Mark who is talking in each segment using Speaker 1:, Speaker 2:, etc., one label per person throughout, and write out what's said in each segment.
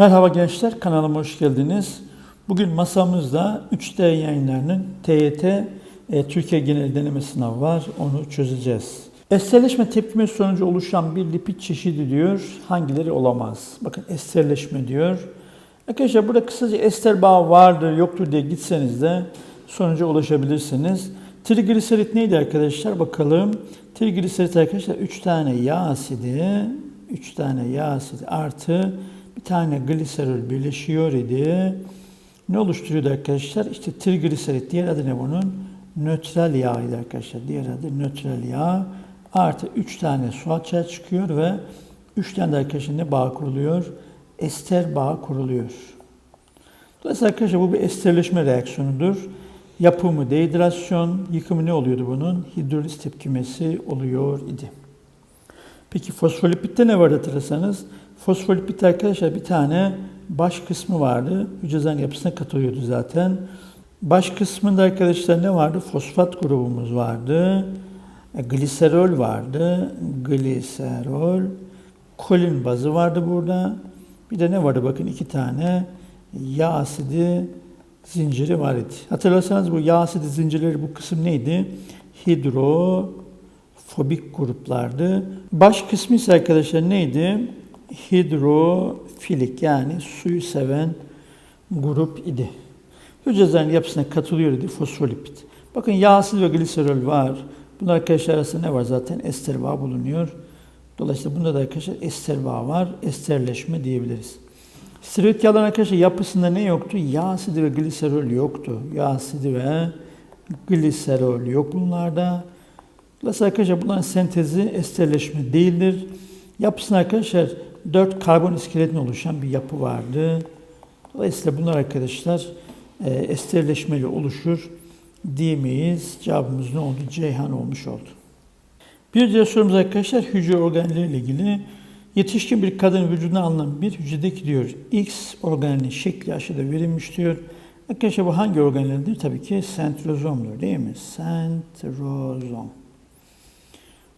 Speaker 1: Merhaba gençler, kanalıma hoş geldiniz. Bugün masamızda 3D yayınlarının TYT e, Türkiye Genel Deneme Sınavı var. Onu çözeceğiz. Esterleşme tepkime sonucu oluşan bir lipid çeşidi diyor. Hangileri olamaz? Bakın esterleşme diyor. Arkadaşlar burada kısaca ester bağı vardır, yoktur diye gitseniz de sonuca ulaşabilirsiniz. Trigliserit neydi arkadaşlar? Bakalım. Trigliserit arkadaşlar 3 tane yağ asidi, 3 tane yağ asidi artı bir tane gliserol birleşiyor idi. Ne oluşturuyordu arkadaşlar? İşte trigliserit. Diğer adı ne bunun? Nötral yağıydı arkadaşlar. Diğer adı nötral yağ. Artı 3 tane su açığa çıkıyor ve 3 tane de arkadaşlar ne bağ kuruluyor? Ester bağı kuruluyor. Dolayısıyla arkadaşlar bu bir esterleşme reaksiyonudur. Yapımı dehidrasyon, yıkımı ne oluyordu bunun? Hidroliz tepkimesi oluyor idi. Peki fosfolipitte ne var hatırlarsanız? Fosfolipit arkadaşlar bir tane baş kısmı vardı. Hücre yapısına katılıyordu zaten. Baş kısmında arkadaşlar ne vardı? Fosfat grubumuz vardı. E, Gliserol vardı. Gliserol. Kolin bazı vardı burada. Bir de ne vardı? Bakın iki tane yağ asidi zinciri var idi. Hatırlarsanız bu yağ asidi zincirleri bu kısım neydi? Hidrofobik gruplardı. Baş kısmı ise arkadaşlar neydi? Hidrofilik yani suyu seven grup idi. Hücrelerin yapısına katılıyor idi fosfolipid. Bakın yağ asidi ve gliserol var. Bunlar arkadaşlar arasında ne var zaten? Ester bağı bulunuyor. Dolayısıyla bunda da arkadaşlar ester bağı var. Esterleşme diyebiliriz. Steroid yağların arkadaşlar yapısında ne yoktu? Yağ asidi ve gliserol yoktu. Yağ asidi ve gliserol yok bunlarda. Dolayısıyla arkadaşlar bunların sentezi esterleşme değildir. Yapısında arkadaşlar 4 karbon iskeletine oluşan bir yapı vardı. Dolayısıyla bunlar arkadaşlar e, esterleşmeli oluşur diyemeyiz. Cevabımız ne oldu? Ceyhan olmuş oldu. Bir diğer sorumuz arkadaşlar hücre organelleriyle ilgili. Yetişkin bir kadın vücuduna alınan bir hücredeki diyor X organelinin şekli aşağıda verilmiş diyor. Arkadaşlar bu hangi organeldir? Tabii ki sentrozomdur değil mi? Sentrozom.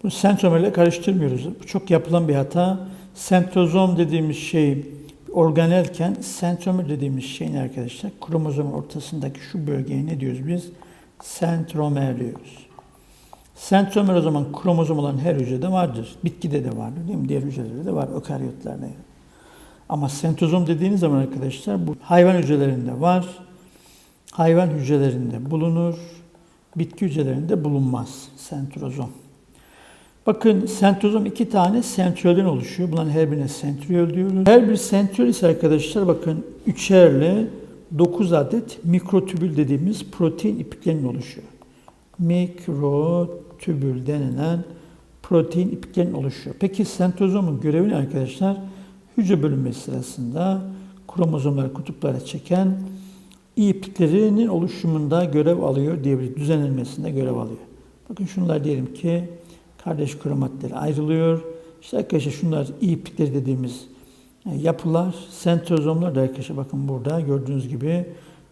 Speaker 1: Bu sentromerle karıştırmıyoruz. Bu çok yapılan bir hata. Sentrozom dediğimiz şey organelken sentromer dediğimiz şey ne arkadaşlar? Kromozom ortasındaki şu bölgeye ne diyoruz biz? Sentromer diyoruz. Sentromer o zaman kromozom olan her hücrede vardır. Bitkide de vardır değil mi? Diğer hücrelerde de var, ökaryotlerde. Ama sentrozom dediğiniz zaman arkadaşlar bu hayvan hücrelerinde var. Hayvan hücrelerinde bulunur. Bitki hücrelerinde bulunmaz sentrozom. Bakın sentrozom iki tane sentriolden oluşuyor. Bunların her birine sentriol diyoruz. Her bir sentriol ise arkadaşlar bakın üçerli 9 adet mikrotübül dediğimiz protein ipiklerinin oluşuyor. Mikrotübül denilen protein ipiklerinin oluşuyor. Peki sentrozomun görevi ne arkadaşlar? Hücre bölünmesi sırasında kromozomları kutuplara çeken ipiklerinin oluşumunda görev alıyor diyebiliriz. Düzenlenmesinde görev alıyor. Bakın şunlar diyelim ki kardeş kromatleri ayrılıyor. İşte arkadaşlar şunlar ipikleri dediğimiz yapılar. Sentrozomlar da arkadaşlar bakın burada gördüğünüz gibi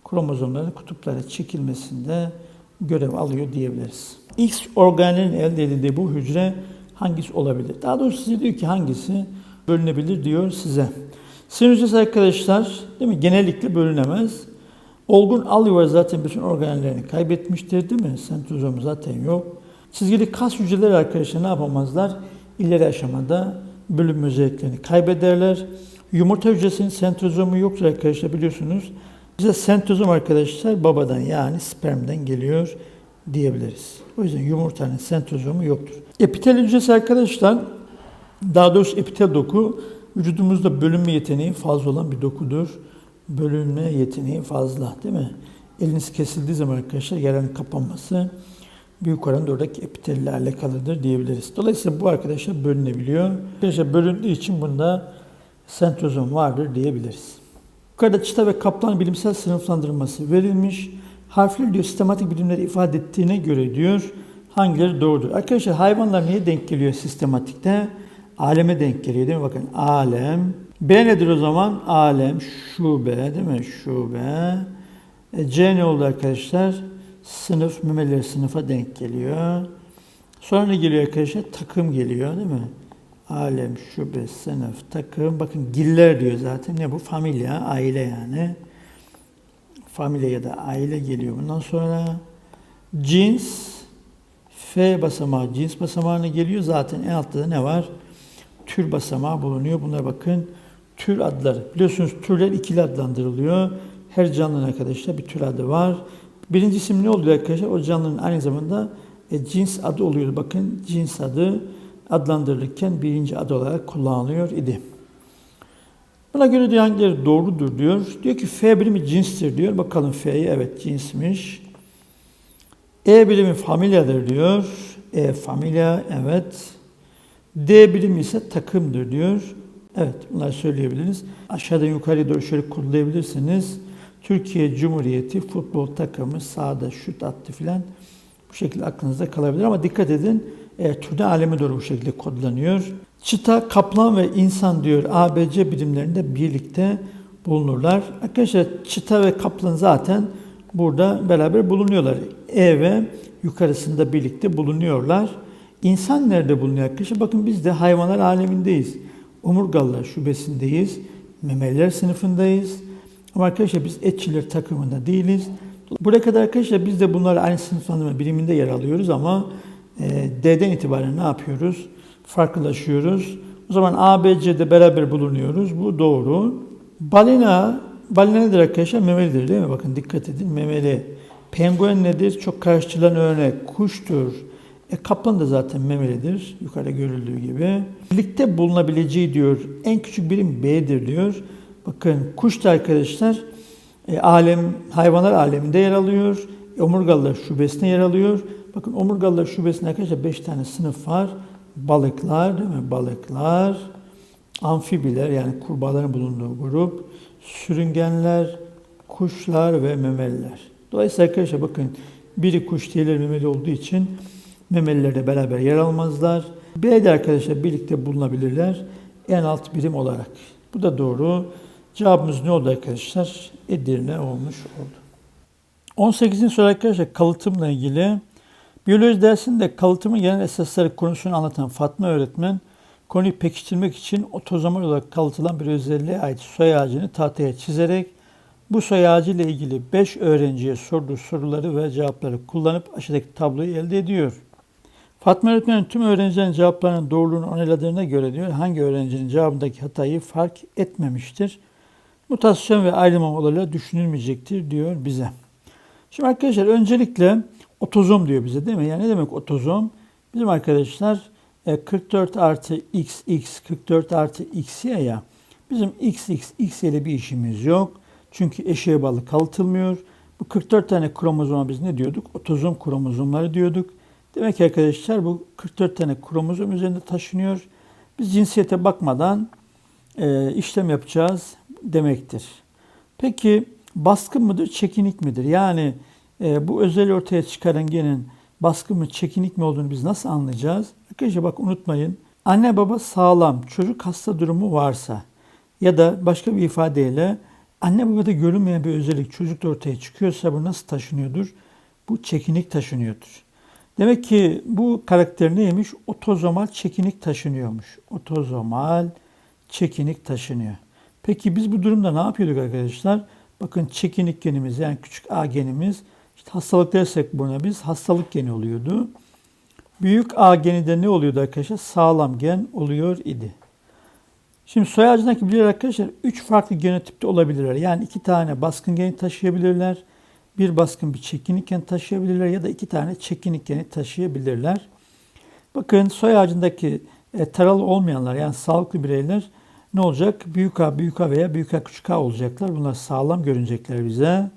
Speaker 1: kromozomların kutuplara çekilmesinde görev alıyor diyebiliriz. X organelin elde edildiği bu hücre hangisi olabilir? Daha doğrusu size diyor ki hangisi bölünebilir diyor size. Sinir hücresi arkadaşlar değil mi? Genellikle bölünemez. Olgun al yuvar zaten bütün organellerini kaybetmiştir değil mi? Sentrozom zaten yok. Çizgili kas hücreleri arkadaşlar ne yapamazlar? İleri aşamada bölünme özelliklerini kaybederler. Yumurta hücresinin sentrozomu yoktur arkadaşlar biliyorsunuz. Bize sentrozom arkadaşlar babadan yani spermden geliyor diyebiliriz. O yüzden yumurtanın sentrozomu yoktur. Epitel hücresi arkadaşlar daha doğrusu epitel doku vücudumuzda bölünme yeteneği fazla olan bir dokudur. Bölünme yeteneği fazla değil mi? Eliniz kesildiği zaman arkadaşlar yaranın kapanması büyük oranda oradaki epitelle alakalıdır diyebiliriz. Dolayısıyla bu arkadaşlar bölünebiliyor. Arkadaşlar bölündüğü için bunda sentrozom vardır diyebiliriz. Yukarıda çıta ve kaplan bilimsel sınıflandırması verilmiş. Harfler diyor sistematik bilimleri ifade ettiğine göre diyor hangileri doğrudur? Arkadaşlar hayvanlar neye denk geliyor sistematikte? Aleme denk geliyor değil mi? Bakın alem. B nedir o zaman? Alem, şube değil mi? Şube. E, C ne oldu arkadaşlar? Sınıf, memeliler sınıfa denk geliyor. Sonra ne geliyor arkadaşlar? Takım geliyor değil mi? alem, şube, sınıf, takım. Bakın giller diyor zaten. Ne bu? Familya, aile yani. Familya ya da aile geliyor bundan sonra. Cins, F basamağı cins basamağına geliyor. Zaten en altta da ne var? Tür basamağı bulunuyor. Bunlara bakın. Tür adları. Biliyorsunuz türler ikili adlandırılıyor. Her canlının arkadaşlar bir tür adı var. Birinci isim ne oluyor arkadaşlar? O canlının aynı zamanda e, cins adı oluyor. Bakın cins adı adlandırılırken birinci adı olarak kullanılıyor idi. Buna göre diyor hangileri doğrudur diyor. Diyor ki F birimi cinstir diyor. Bakalım F'ye evet cinsmiş. E birimi familyadır diyor. E familya evet. D birimi ise takımdır diyor. Evet bunları söyleyebiliriz. Aşağıdan yukarıya doğru şöyle kodlayabilirsiniz. Türkiye Cumhuriyeti futbol takımı sahada şut attı filan. Bu şekilde aklınızda kalabilir ama dikkat edin e, türde aleme doğru bu şekilde kodlanıyor. Çita, kaplan ve insan diyor ABC birimlerinde birlikte bulunurlar. Arkadaşlar çita ve kaplan zaten burada beraber bulunuyorlar. E ve yukarısında birlikte bulunuyorlar. İnsan nerede bulunuyor arkadaşlar? Bakın biz de hayvanlar alemindeyiz. Omurgalılar şubesindeyiz. Memeliler sınıfındayız. Ama arkadaşlar biz etçiler takımında değiliz. Buraya kadar arkadaşlar biz de bunları aynı sınıflandırma biriminde yer alıyoruz ama e, D'den itibaren ne yapıyoruz? Farklılaşıyoruz. O zaman A, B, C'de beraber bulunuyoruz. Bu doğru. Balina, balina nedir arkadaşlar? Memelidir değil mi? Bakın dikkat edin. Memeli. Penguen nedir? Çok karşılanan örnek. Kuştur. E, kaplan da zaten memelidir. Yukarıda görüldüğü gibi. Birlikte bulunabileceği diyor. En küçük birim B'dir diyor. Bakın kuş da arkadaşlar e, alem, hayvanlar aleminde yer alıyor. Omurgalılar şubesine yer alıyor. Bakın omurgalılar şubesinde arkadaşlar 5 tane sınıf var. Balıklar değil mi? Balıklar, amfibiler yani kurbağaların bulunduğu grup, sürüngenler, kuşlar ve memeliler. Dolayısıyla arkadaşlar bakın biri kuş diğerleri memeli olduğu için memeliler de beraber yer almazlar. B'de arkadaşlar birlikte bulunabilirler en alt birim olarak. Bu da doğru. Cevabımız ne oldu arkadaşlar? Edirne olmuş oldu. 18. soru arkadaşlar kalıtımla ilgili. Biyoloji dersinde kalıtımın genel esasları konusunu anlatan Fatma öğretmen konuyu pekiştirmek için otozomal olarak kalıtılan bir özelliğe ait soy ağacını tahtaya çizerek bu soy ağacı ile ilgili 5 öğrenciye sorduğu soruları ve cevapları kullanıp aşağıdaki tabloyu elde ediyor. Fatma öğretmenin tüm öğrencilerin cevaplarının doğruluğunu onayladığına göre diyor hangi öğrencinin cevabındaki hatayı fark etmemiştir. Mutasyon ve ayrılma olayları düşünülmeyecektir diyor bize. Şimdi arkadaşlar öncelikle otozom diyor bize değil mi? Yani ne demek otozom? Bizim arkadaşlar e, 44 artı xx 44 artı xy ya. Bizim xx xy ile bir işimiz yok. Çünkü eşeğe bağlı kalıtılmıyor. Bu 44 tane kromozoma biz ne diyorduk? Otozom kromozomları diyorduk. Demek ki arkadaşlar bu 44 tane kromozom üzerinde taşınıyor. Biz cinsiyete bakmadan e, işlem yapacağız demektir. Peki baskın mıdır, çekinik midir? Yani e, bu özel ortaya çıkaran genin baskın mı, çekinik mi olduğunu biz nasıl anlayacağız? Arkadaşlar bak unutmayın. Anne baba sağlam, çocuk hasta durumu varsa ya da başka bir ifadeyle anne babada görünmeyen bir özellik çocukta ortaya çıkıyorsa bu nasıl taşınıyordur? Bu çekinik taşınıyordur. Demek ki bu karakter neymiş? Otozomal çekinik taşınıyormuş. Otozomal çekinik taşınıyor. Peki biz bu durumda ne yapıyorduk arkadaşlar? Bakın çekinik genimiz yani küçük A genimiz işte hastalık dersek buna biz hastalık geni oluyordu. Büyük A geni de ne oluyordu arkadaşlar? Sağlam gen oluyor idi. Şimdi soy ağacındaki bilgiler arkadaşlar 3 farklı genotipte olabilirler. Yani iki tane baskın geni taşıyabilirler. Bir baskın bir çekinik gen taşıyabilirler ya da iki tane çekinik geni taşıyabilirler. Bakın soy ağacındaki e, taralı olmayanlar yani sağlıklı bireyler ne olacak? Büyük A, büyük A veya büyük A, küçük A olacaklar. Bunlar sağlam görünecekler bize.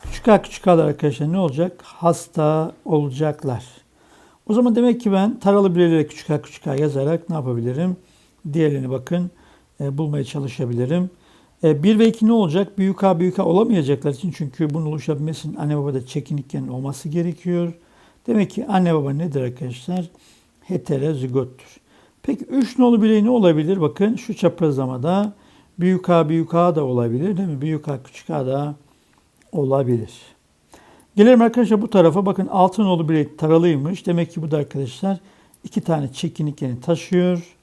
Speaker 1: Küçük A, küçük A'lar arkadaşlar ne olacak? Hasta olacaklar. O zaman demek ki ben taralı bireylere küçük A, küçük A yazarak ne yapabilirim? Diğerlerini bakın e, bulmaya çalışabilirim. E, 1 ve 2 ne olacak? Büyük A, büyük A olamayacaklar için çünkü bunun oluşabilmesi için anne babada çekinikken olması gerekiyor. Demek ki anne baba nedir arkadaşlar? Heterozigottur. Peki 3 nolu birey ne olabilir? Bakın şu çaprazlamada büyük A büyük A da olabilir değil mi? Büyük A küçük A da olabilir. Gelelim arkadaşlar bu tarafa. Bakın 6 nolu birey taralıymış. Demek ki bu da arkadaşlar iki tane çekinik geni taşıyor.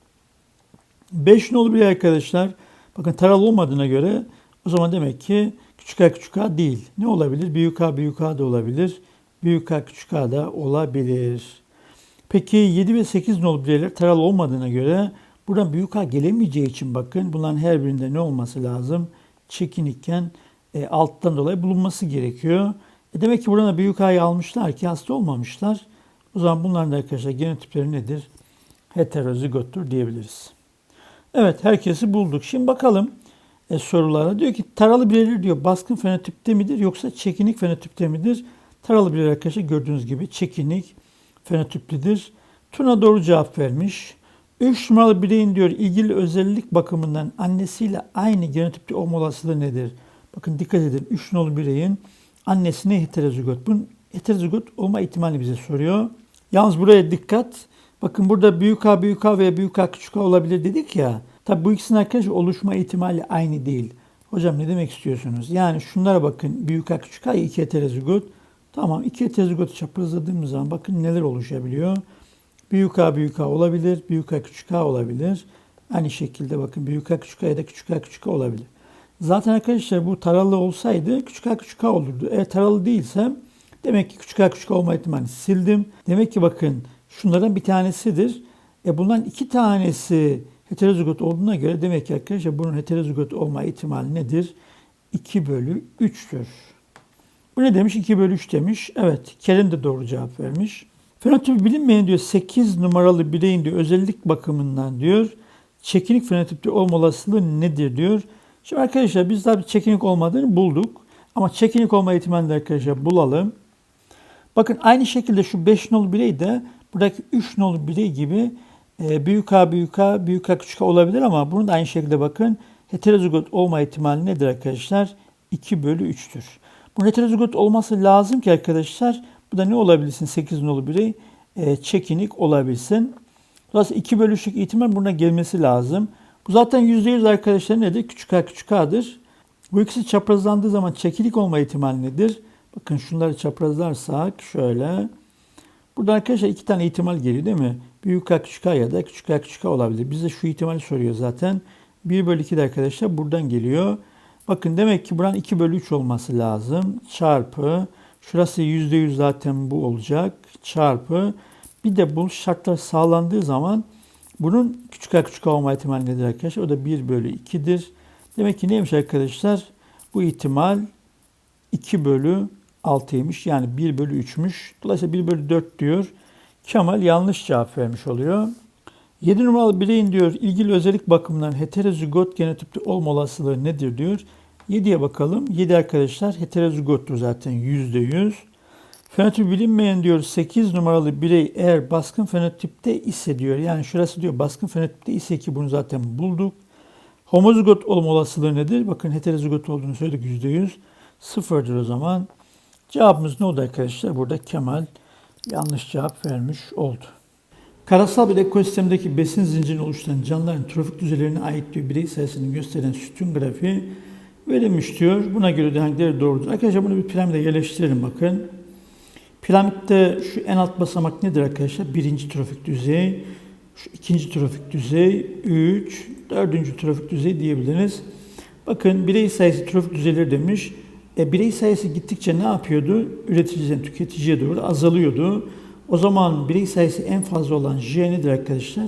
Speaker 1: 5 nolu birey arkadaşlar. Bakın taralı olmadığına göre o zaman demek ki küçük a küçük a değil. Ne olabilir? Büyük a büyük a da olabilir. Büyük a küçük a da olabilir. Peki 7 ve 8 nolu bireyler taralı olmadığına göre buradan büyük a gelemeyeceği için bakın bunların her birinde ne olması lazım? Çekinikken e, alttan dolayı bulunması gerekiyor. E demek ki buradan büyük a'yı almışlar ki hasta olmamışlar. O zaman bunların da arkadaşlar genotipleri nedir? Heterozigottur diyebiliriz. Evet herkesi bulduk. Şimdi bakalım e, sorulara. Diyor ki taralı bireyler diyor baskın fenotipte midir yoksa çekinik fenotipte midir? Taralı bireyler arkadaşlar gördüğünüz gibi çekinik fenotiplidir. Tuna doğru cevap vermiş. 3 numaralı bireyin diyor ilgili özellik bakımından annesiyle aynı genotipte olma olasılığı nedir? Bakın dikkat edin 3 numaralı bireyin annesine heterozigot. Bunun heterozigot olma ihtimali bize soruyor. Yalnız buraya dikkat. Bakın burada büyük A büyük A veya büyük A küçük A olabilir dedik ya. Tabi bu ikisinin arkadaşlar oluşma ihtimali aynı değil. Hocam ne demek istiyorsunuz? Yani şunlara bakın. Büyük A küçük A iki heterozigot. Tamam iki heterozigotu çaprazladığımız zaman bakın neler oluşabiliyor. Büyük A büyük A olabilir. Büyük A küçük A olabilir. Aynı şekilde bakın büyük A küçük A ya da küçük A küçük A olabilir. Zaten arkadaşlar bu taralı olsaydı küçük A küçük A olurdu. Eğer taralı değilse demek ki küçük A küçük A olma ihtimalini sildim. Demek ki bakın şunlardan bir tanesidir. E bundan iki tanesi heterozigot olduğuna göre demek ki arkadaşlar bunun heterozigot olma ihtimali nedir? 2 bölü 3'tür. Bu ne demiş? 2 bölü 3 demiş. Evet. Kerem de doğru cevap vermiş. Fenotipi bilinmeyen diyor 8 numaralı bireyin diyor özellik bakımından diyor çekinik fenotipte olma olasılığı nedir diyor. Şimdi arkadaşlar biz bir çekinik olmadığını bulduk. Ama çekinik olma ihtimalini de arkadaşlar bulalım. Bakın aynı şekilde şu 5 nolu birey de buradaki 3 nolu birey gibi e, büyük A büyük A büyük A küçük A olabilir ama bunun da aynı şekilde bakın heterozigot olma ihtimali nedir arkadaşlar? 2 bölü 3'tür. Bu heterozigot olması lazım ki arkadaşlar bu da ne olabilsin 8 nolu birey? E, çekinik olabilsin. Dolayısıyla 2 bölü 3'lük ihtimal buna gelmesi lazım. Bu zaten %100 arkadaşlar nedir? Küçük A küçük A'dır. Bu ikisi çaprazlandığı zaman çekinik olma ihtimali nedir? Bakın şunları çaprazlarsak şöyle. Burada arkadaşlar iki tane ihtimal geliyor değil mi? Büyük A küçük A ya da küçük A küçük A olabilir. Bize şu ihtimali soruyor zaten. 1 bölü 2 de arkadaşlar buradan geliyor. Bakın demek ki buranın 2 bölü 3 olması lazım. Çarpı. Şurası %100 zaten bu olacak. Çarpı. Bir de bu şartlar sağlandığı zaman bunun küçük A küçük A olma ihtimali nedir arkadaşlar? O da 1 bölü 2'dir. Demek ki neymiş arkadaşlar? Bu ihtimal 2 bölü 6'ymış. Yani 1 bölü 3'müş. Dolayısıyla 1 bölü 4 diyor. Kemal yanlış cevap vermiş oluyor. 7 numaralı bireyin diyor ilgili özellik bakımından heterozigot genotipte olma olasılığı nedir diyor. 7'ye bakalım. 7 arkadaşlar heterozigottur zaten %100. Fenotip bilinmeyen diyor 8 numaralı birey eğer baskın fenotipte ise diyor. Yani şurası diyor baskın fenotipte ise ki bunu zaten bulduk. Homozigot olma olasılığı nedir? Bakın heterozigot olduğunu söyledik %100. Sıfırdır o zaman. Cevabımız ne oldu arkadaşlar? Burada Kemal yanlış cevap vermiş oldu. Karasal bir ekosistemdeki besin zincirini oluşturan canlıların trofik düzeylerine ait bir birey sayısını gösteren sütun grafiği verilmiş diyor. Buna göre de hangileri doğrudur? Arkadaşlar bunu bir piramide yerleştirelim bakın. Piramitte şu en alt basamak nedir arkadaşlar? Birinci trofik düzey, şu ikinci trofik düzey, üç, dördüncü trofik düzey diyebiliriz. Bakın birey sayısı trofik düzeyleri demiş. E, birey sayısı gittikçe ne yapıyordu? Üreticiden tüketiciye doğru azalıyordu. O zaman birey sayısı en fazla olan J arkadaşlar?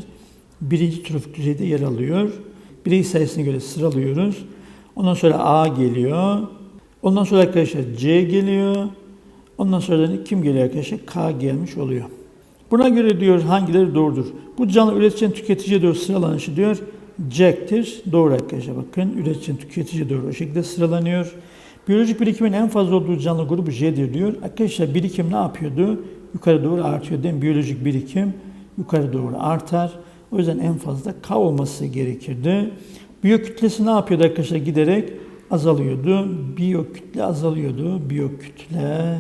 Speaker 1: Birinci trofik düzeyde yer alıyor. Birey sayısına göre sıralıyoruz. Ondan sonra A geliyor. Ondan sonra arkadaşlar C geliyor. Ondan sonra kim geliyor arkadaşlar? K gelmiş oluyor. Buna göre diyor hangileri doğrudur? Bu canlı üreticiden tüketiciye doğru sıralanışı diyor. Jack'tir. Doğru arkadaşlar bakın. Üreticiden tüketiciye doğru o şekilde sıralanıyor. Biyolojik birikimin en fazla olduğu canlı grubu J'dir diyor. Arkadaşlar birikim ne yapıyordu? Yukarı doğru artıyor değil mi? Biyolojik birikim yukarı doğru artar. O yüzden en fazla K olması gerekirdi. Biyokütlesi ne yapıyordu arkadaşlar? Giderek azalıyordu. Biyokütle azalıyordu. Biyokütle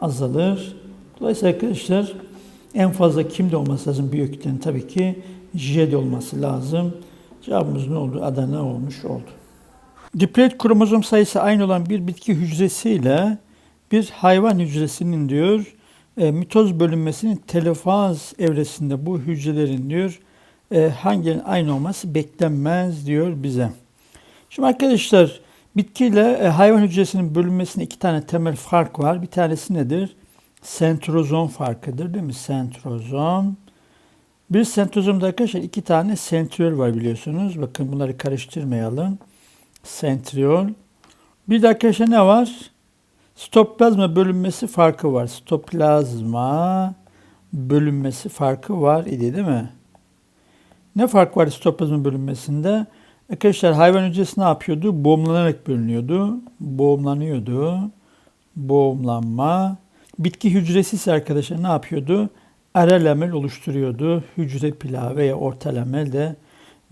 Speaker 1: azalır. Dolayısıyla arkadaşlar en fazla kimde olması lazım biyokütlenin? Tabii ki J'de olması lazım. Cevabımız ne oldu? Adana olmuş oldu. Diploid kromozom sayısı aynı olan bir bitki hücresiyle bir hayvan hücresinin diyor e, mitoz bölünmesinin telefaz evresinde bu hücrelerin diyor e, hanginin aynı olması beklenmez diyor bize. Şimdi arkadaşlar bitkiyle e, hayvan hücresinin bölünmesinde iki tane temel fark var. Bir tanesi nedir? Sentrozom farkıdır değil mi? Sentrozom. Bir sentrozomda arkadaşlar iki tane sentriol var biliyorsunuz. Bakın bunları karıştırmayalım. Sentriol. Bir de arkadaşlar ne var? Stoplazma bölünmesi farkı var. Stoplazma bölünmesi farkı var idi değil mi? Ne fark var stoplazma bölünmesinde? Arkadaşlar hayvan hücresi ne yapıyordu? Boğumlanarak bölünüyordu. Boğumlanıyordu. Boğumlanma. Bitki hücresi ise arkadaşlar ne yapıyordu? Ara lamel oluşturuyordu. Hücre plağı veya orta lamel de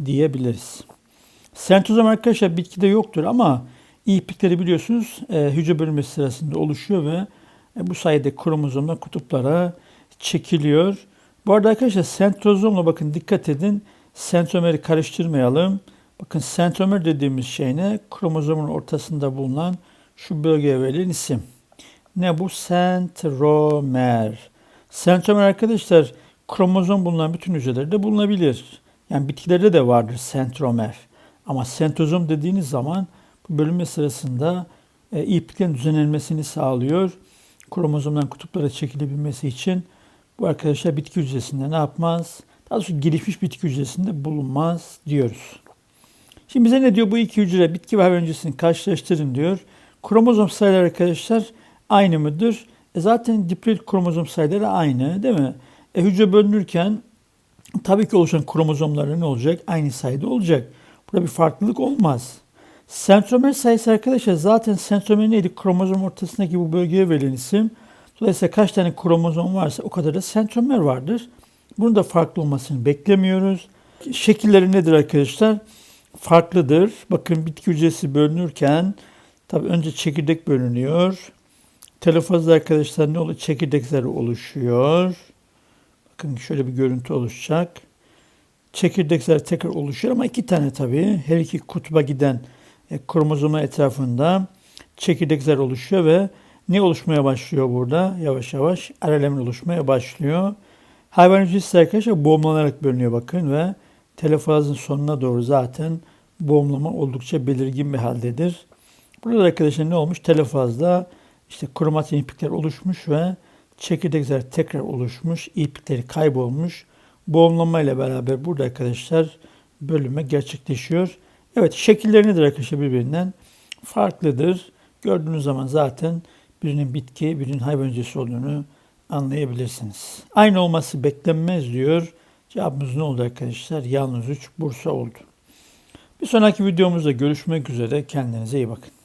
Speaker 1: diyebiliriz. Sentozom arkadaşlar bitkide yoktur ama iplikleri biliyorsunuz e, hücre bölünmesi sırasında oluşuyor ve e, bu sayede kromozomlar kutuplara çekiliyor. Bu arada arkadaşlar sentrozomla bakın dikkat edin. Sentromeri karıştırmayalım. Bakın sentromer dediğimiz şey ne? Kromozomun ortasında bulunan şu bölgeye verilen isim. Ne bu? Sentromer. Sentromer arkadaşlar kromozom bulunan bütün hücrelerde bulunabilir. Yani bitkilerde de vardır sentromer. Ama sentrozom dediğiniz zaman bölünme sırasında e, ipliklerin düzenlenmesini sağlıyor. Kromozomdan kutuplara çekilebilmesi için bu arkadaşlar bitki hücresinde ne yapmaz? Daha doğrusu gelişmiş bitki hücresinde bulunmaz diyoruz. Şimdi bize ne diyor bu iki hücre bitki ve hayvan hücresini karşılaştırın diyor. Kromozom sayıları arkadaşlar aynı mıdır? E zaten diploid kromozom sayıları aynı değil mi? E hücre bölünürken tabii ki oluşan kromozomları ne olacak? Aynı sayıda olacak. Burada bir farklılık olmaz. Sentromer sayısı arkadaşlar zaten sentromer neydi? Kromozom ortasındaki bu bölgeye verilen isim. Dolayısıyla kaç tane kromozom varsa o kadar da sentromer vardır. Bunun da farklı olmasını beklemiyoruz. Şekilleri nedir arkadaşlar? Farklıdır. Bakın bitki hücresi bölünürken tabii önce çekirdek bölünüyor. Telofazda arkadaşlar ne oluyor? Çekirdekler oluşuyor. Bakın şöyle bir görüntü oluşacak. Çekirdekler tekrar oluşuyor ama iki tane tabii. Her iki kutba giden kromozoma etrafında çekirdekler oluşuyor ve ne oluşmaya başlıyor burada? Yavaş yavaş RLM oluşmaya başlıyor. Hayvan hücresi arkadaşlar boğumlanarak bölünüyor bakın ve telofazın sonuna doğru zaten boğumlama oldukça belirgin bir haldedir. Burada arkadaşlar ne olmuş? Telofazda işte kromatin iplikler oluşmuş ve çekirdekler tekrar oluşmuş, iplikleri kaybolmuş. Boğumlama ile beraber burada arkadaşlar bölünme gerçekleşiyor. Evet şekilleri nedir arkadaşlar birbirinden? Farklıdır. Gördüğünüz zaman zaten birinin bitki, birinin hayvan hücresi olduğunu anlayabilirsiniz. Aynı olması beklenmez diyor. Cevabımız ne oldu arkadaşlar? Yalnız 3 Bursa oldu. Bir sonraki videomuzda görüşmek üzere. Kendinize iyi bakın.